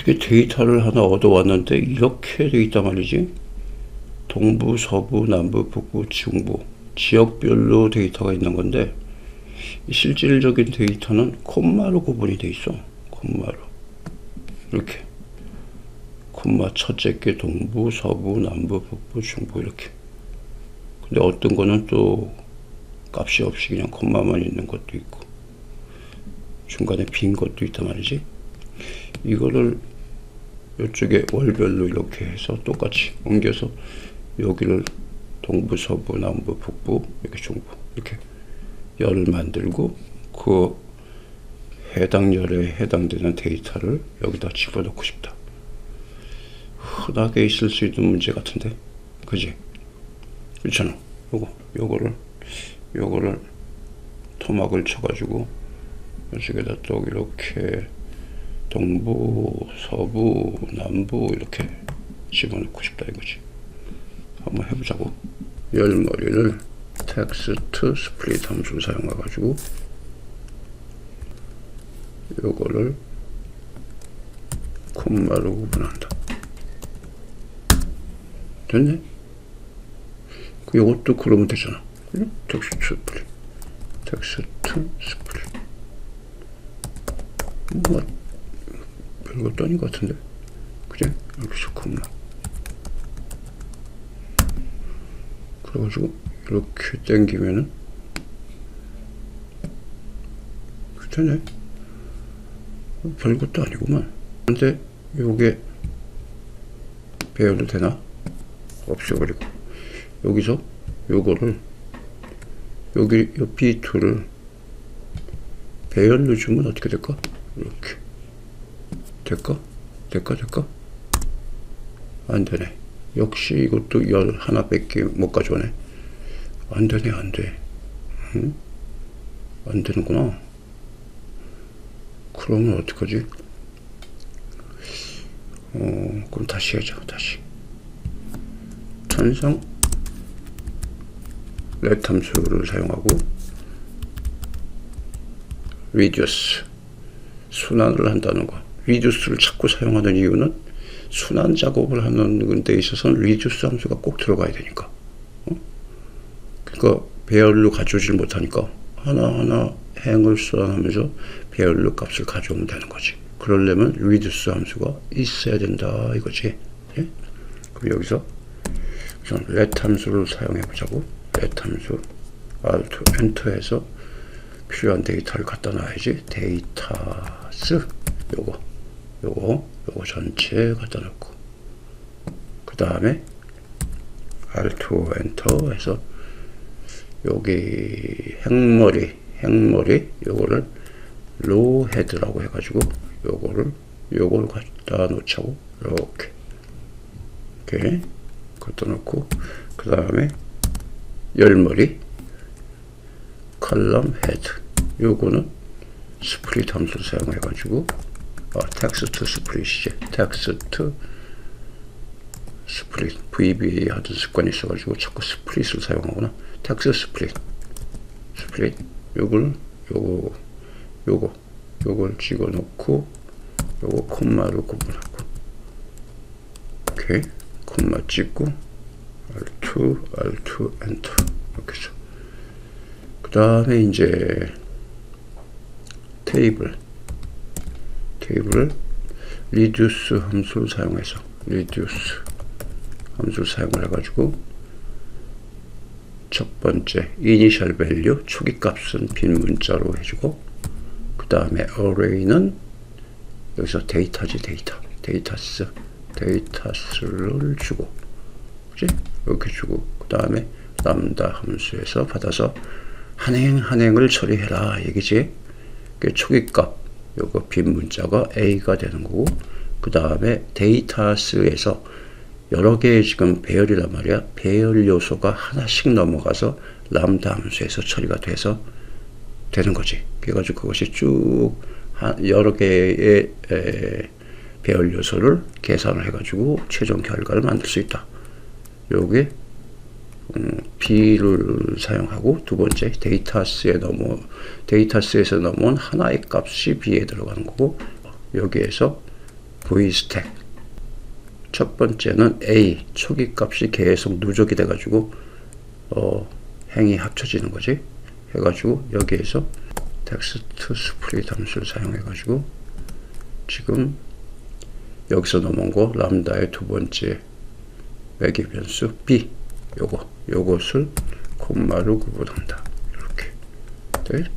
어떻게 데이터를 하나 얻어왔는데 이렇게 돼 있단 말이지? 동부, 서부, 남부, 북부, 중부 지역별로 데이터가 있는 건데 실질적인 데이터는 콤마로 구분이 돼 있어. 콤마로 이렇게 콤마 첫째 게 동부, 서부, 남부, 북부, 중부 이렇게. 근데 어떤 거는 또 값이 없이 그냥 콤마만 있는 것도 있고 중간에 빈 것도 있단 말이지. 이거를 이쪽에 월별로 이렇게 해서 똑같이 옮겨서 여기를 동부, 서부, 남부, 북부, 이렇게 중부 이렇게 열을 만들고 그 해당 열에 해당되는 데이터를 여기다 집어넣고 싶다. 흔하게 있을 수 있는 문제 같은데, 그지? 그렇잖아. 요거, 요거를, 요거를 토막을 쳐가지고 이쪽에다 또 이렇게 동부, 서부, 남부 이렇게 집어넣고 싶다 이거지. 한번 해보자고. 열머리를 텍스트 스플릿 함수를 사용해가지고 요거를 콤마로 구분한다. 됐네? 그 요것도 그러면 되잖아. 그죠? 텍스트 스플릿. 텍스트 스플릿. 뭐, 별것도 아닌 것 같은데. 그지? 여기서 콤마. 그래가지고, 이렇게 당기면은, 되네. 별것도 아니구만. 근데 요게 배열도 되나? 없애버리고 여기서 요거를 여기 요 B2를 배열로 주면 어떻게 될까? 이렇게 될까? 될까? 될까? 안 되네. 역시 이것도 열 하나밖에 못 가져오네. 안 되네, 안 돼. 응? 안 되는구나. 그러면 어떡하지? 어, 그럼 다시 하자, 다시. 천상 렛 함수를 사용하고 reduce 순환을 한다는 거. reduce를 자꾸 사용하는 이유는 순환 작업을 하는 데 있어서는 reduce 함수가 꼭 들어가야 되니까. 어? 그러니까 배열로 가져오질 못하니까 하나하나 행을 수환하면서 배열로 값을 가져오면 되는 거지. 그러려면 reduce 함수가 있어야 된다 이거지. 예? 그럼 여기서 우선 let 함수를 사용해 보자고. let 함수 alt 엔터해서 필요한 데이터를 갖다 놔야지. 데이터스 요거 요거 요거 전체 갖다 놓고. 그 다음에 alt 엔터 해서 여기 행머리 행머리 요거를 로우 헤드라고 해가지고 요거를 요걸 갖다 놓자고. 이렇게. 이렇게 갖다 놓고 그 다음에 열머리 컬럼 헤드. 요거는 스플릿 함수를 사용해 가지고 아, 텍스트 스플릿이지 텍스트 스플릿 VBA 하던 습관이 있어가지고 자꾸 스플릿을 사용하구나. 텍스트 스플릿 스플릿 요걸 요거 요거 요걸 찍어 놓고 요거 콤마로 구분하고. 오케이. 콤마 찍고 R2 R2 엔터 이렇게 해서. 그 다음에 이제 테이블 테이블을 reduce 함수를 사용해서 reduce 함수를 사용을 해가지고 첫 번째 initial value 초기 값은 빈 문자로 해주고 그 다음에 array는 여기서 데이터지 데이터 데이터스 데이터스를 주고 그지? 이렇게 주고 그 다음에 람다 함수에서 받아서 한행 한행을 처리해라 얘기지? 그 초기 값 요거 빈 문자가 a가 되는 거고 그 다음에 데이터스에서 여러 개의 지금 배열이란 말이야. 배열 요소가 하나씩 넘어가서 람다 함수에서 처리가 돼서 되는 거지. 그래가지고 그것이 쭉 여러 개의 배열 요소를 계산을 해가지고 최종 결과를 만들 수 있다. 요게 음, B를 사용하고 두 번째 데이터스에 넘어 데이터스에서 넘어온 하나의 값이 B에 들어가는 거고 여기에서 V 스택. 첫 번째는 A 초기 값이 계속 누적이 돼가지고 어, 행이 합쳐지는 거지. 해가지고 여기에서 텍스트 스프릿 함수를 사용해가지고 지금 여기서 넘어온 거 람다의 두 번째 외계 변수 B 요거 요것을 콤마로 구분한다. 이렇게. 네?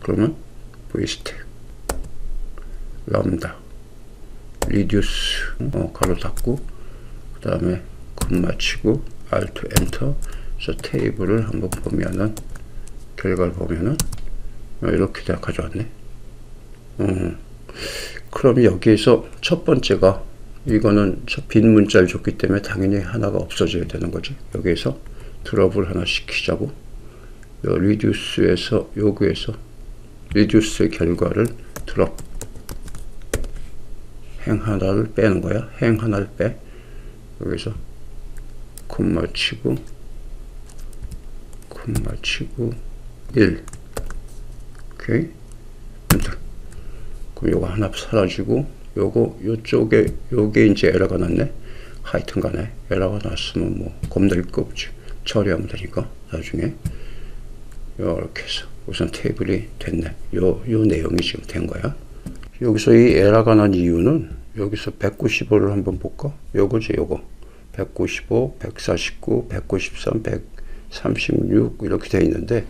그러면 V 스택 람다. 리듀스. 어, 가로 닫고 그 다음에 콤마 치고 Alt 엔터 그래서 테이블을 한번 보면은 결과를 보면은 어, 이렇게 다 가져왔네. 음. 그럼 여기에서 첫 번째가 이거는 저빈 문자를 줬기 때문에 당연히 하나가 없어져야 되는 거지. 여기에서 드롭을 하나 시키자고. 요 리듀스에서 요구에서 리듀스의 결과를 드롭 행 하나를 빼는 거야. 행 하나를 빼. 여기서 콤마 치고 콤마 치고 1 오케이 엔터 그럼 요거 하나 사라지고 요거 요쪽에 요게 이제 에러가 났네. 하여튼 간에 에러가 났으면 뭐 겁낼 거 없지. 처리하면 되니까 나중에 요렇게 해서 우선 테이블이 됐네. 요, 요 내용이 지금 된 거야. 여기서 이 에러가 난 이유는 여기서 195를 한번 볼까? 요거지 요거. 195, 149, 193, 136 이렇게 돼 있는데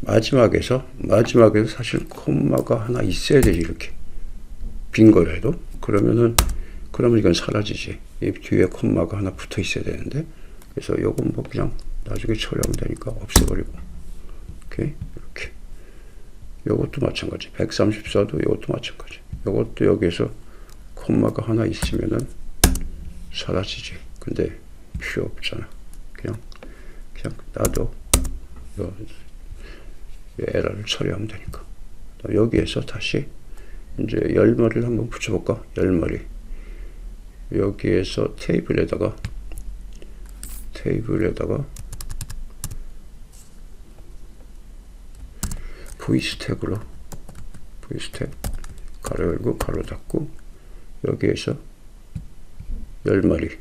마지막에서 마지막에서 사실 콤마가 하나 있어야 되지 이렇게 빈 거라도 그러면은 그러면 이건 사라지지. 이 뒤에 콤마가 하나 붙어 있어야 되는데 그래서 요건 뭐 그냥 나중에 처리하면 되니까 없애버리고. 오케이? 이렇게. 요것도 마찬가지. 134도 요것도 마찬가지. 요것도 여기에서 콤마가 하나 있으면은 사라지지. 근데 필요 없잖아. 그냥 그냥 나도 요 에러를 처리하면 되니까. 여기에서 다시 이제 열머리를 한번 붙여볼까? 열머리. 여기에서 테이블에다가 테이블에다가 V스택으로 V스택 가로 열고 가로 닫고 여기에서 열머리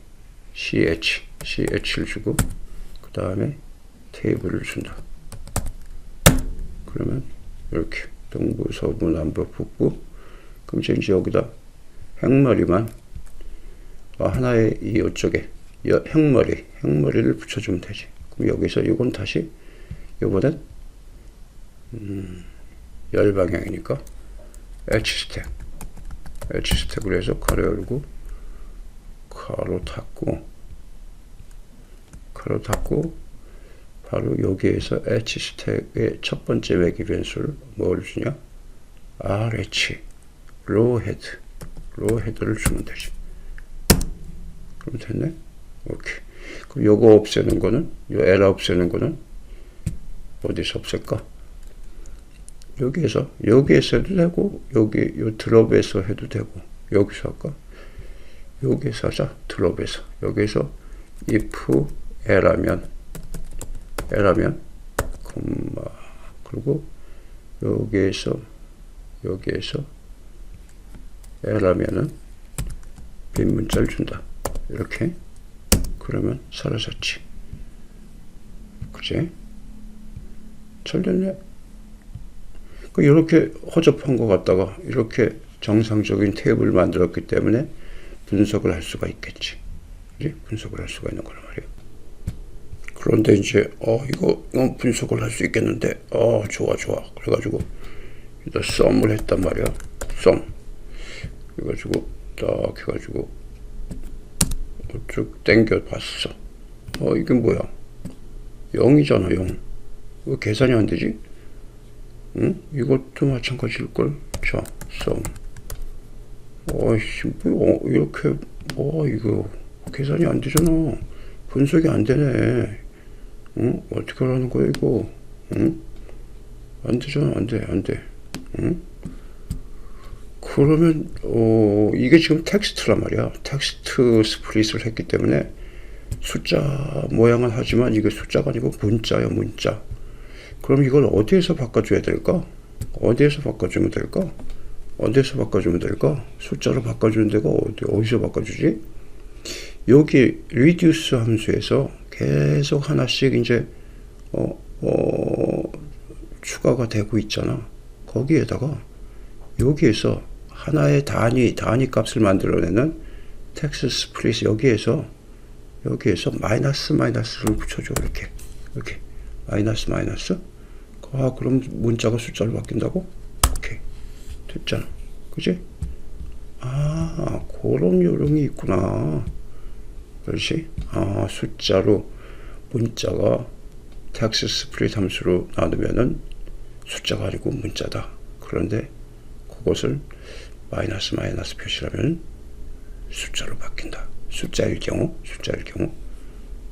CH CH를 주고 그 다음에 테이블을 준다. 그러면 이렇게 동부, 서부, 남부, 북부 그럼 이제 여기다 행머리만 아, 하나의 이 이쪽에 여- 행머리, 행머리를 붙여주면 되지. 그럼 여기서 이건 다시 이번엔 음, 열 방향이니까 H 스택, H 스택으로 해서 가로 열고 가로 닫고 가로 닫고 바로 여기에서 H 스택의 첫 번째 외기 변수를 뭘 주냐? RH 로우 헤드 로우 헤드를 주면 되지. 그럼 됐네. 오케이. 그럼 요거 없애는 거는 요 에러 없애는 거는 어디서 없앨까? 여기에서 여기에서 해도 되고 여기 요 드롭에서 해도 되고 여기서 할까? 여기에서 하자. 드롭에서 여기에서 if 에라면 에라면 콤마 그리고 여기에서 여기에서 에라면은 빈 문자를 준다. 이렇게 그러면 사라졌지. 그지? 잘 됐네. 그 이렇게 허접한 것 같다가 이렇게 정상적인 테이블을 만들었기 때문에 분석을 할 수가 있겠지. 그지? 분석을 할 수가 있는 거란 말이야. 그런데 이제 어 이거 이건 분석을 할 수 있겠는데 어 좋아 좋아 그래가지고 일단 썸을 했단 말이야. 썸. 그래가지고 딱 해가지고 쭉 땡겨 봤어. 어 이게 뭐야? 0이잖아 0. 왜 계산이 안 되지? 응? 이것도 마찬가지일걸? 자, 썸. 어이씨, 뭐, 어, 이렇게, 뭐, 이거, 계산이 안 되잖아. 분석이 안 되네. 응? 어떻게 하라는 거야, 이거? 응? 안 되잖아, 안 돼, 안 돼. 응? 그러면, 어, 이게 지금 텍스트란 말이야. 텍스트 스프릿을 했기 때문에 숫자 모양은 하지만 이게 숫자가 아니고 문자야, 문자. 그럼 이걸 어디에서 바꿔줘야 될까? 어디에서 바꿔주면 될까? 어디서 바꿔주면 될까? 숫자로 바꿔주는 데가 어디, 어디서 바꿔주지? 여기 reduce 함수에서 계속 하나씩 이제 어, 어, 추가가 되고 있잖아. 거기에다가 여기에서 하나의 단위 단위 값을 만들어내는 텍스 스프릿 여기에서 여기에서 마이너스 마이너스를 붙여줘 이렇게. 이렇게. 마이너스 마이너스. 아 그럼 문자가 숫자로 바뀐다고? 오케이 됐잖아. 그지? 아 그런 요령이 있구나. 그렇지? 아 숫자로 문자가 텍스 스프릿 함수로 나누면은 숫자가 아니고 문자다. 그런데 그것을 마이너스 마이너스 표시하면 숫자로 바뀐다. 숫자일 경우 숫자일 경우.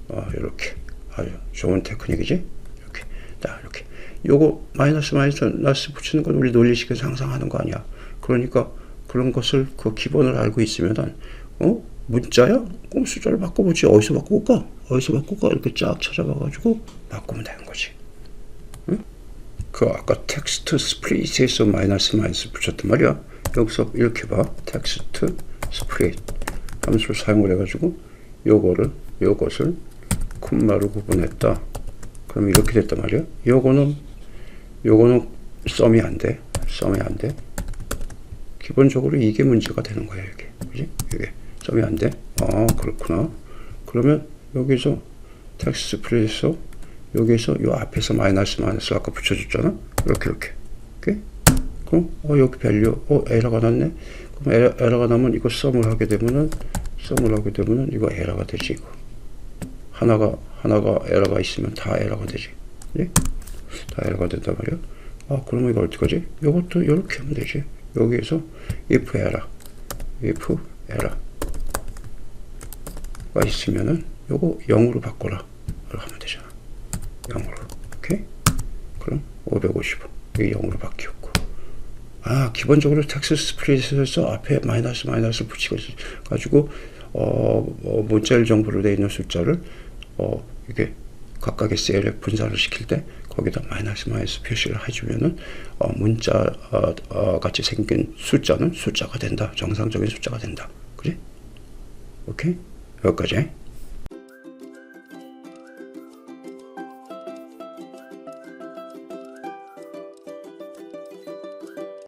아 이렇게. 아주 좋은 테크닉이지? 이렇게. 딱 이렇게. 요거 마이너스 마이너스 붙이는 건 우리 논리식에서 항상 하는 거 아니야. 그러니까 그런 것을 그 기본을 알고 있으면은 어? 문자야? 그럼 숫자를 바꿔보지. 어디서 바꿔볼까? 어디서 바꿀까? 이렇게 쫙 찾아봐가지고 바꾸면 되는 거지. 응? 그 아까 텍스트 스프릿에서 마이너스 마이너스 붙였단 말이야 여기서 이렇게 봐 텍스트 스프릿 함수를 사용을 해가지고 요거를 요것을 콤마로 구분했다. 그럼 이렇게 됐단 말이야. 요거는 요거는 썸이 안 돼. 썸이 안 돼. 기본적으로 이게 문제가 되는 거야 이게. 그지? 이게 썸이 안 돼. 아 그렇구나. 그러면 여기서 텍스트 프레에서 여기서 요 앞에서 마이너스 마이너스 아까 붙여줬잖아. 이렇게 이렇게. 오케이? 그럼 어 여기 밸류 어 에러가 났네. 그럼 에러, 에러가 나면 이거 썸을 하게 되면은 썸을 하게 되면은 이거 에러가 되지 이거. 하나가 하나가 에러가 있으면 다 에러가 되지. 네? 다 에러가 된단 말이야. 아 그러면 이거 어떡하지? 이것도 이렇게 하면 되지. 여기에서 if 에러, if 에러 가 있으면은 요거 0으로 바꿔라. 이렇게 하면 되잖아. 0으로. 오케이? 그럼 550. 이게 0으로 바뀌었고. 아, 기본적으로 텍스 스프레드에서 앞에 마이너스 마이너스 붙이고 가지고 어, 어 문자일 정보로 되어 있는 숫자를 어 이게 각각의 셀에 분산을 시킬 때 거기다 마이너스 마이너스 표시를 해주면은 어, 문자 어, 어, 같이 생긴 숫자는 숫자가 된다. 정상적인 숫자가 된다. 그래? 오케이? 여기까지.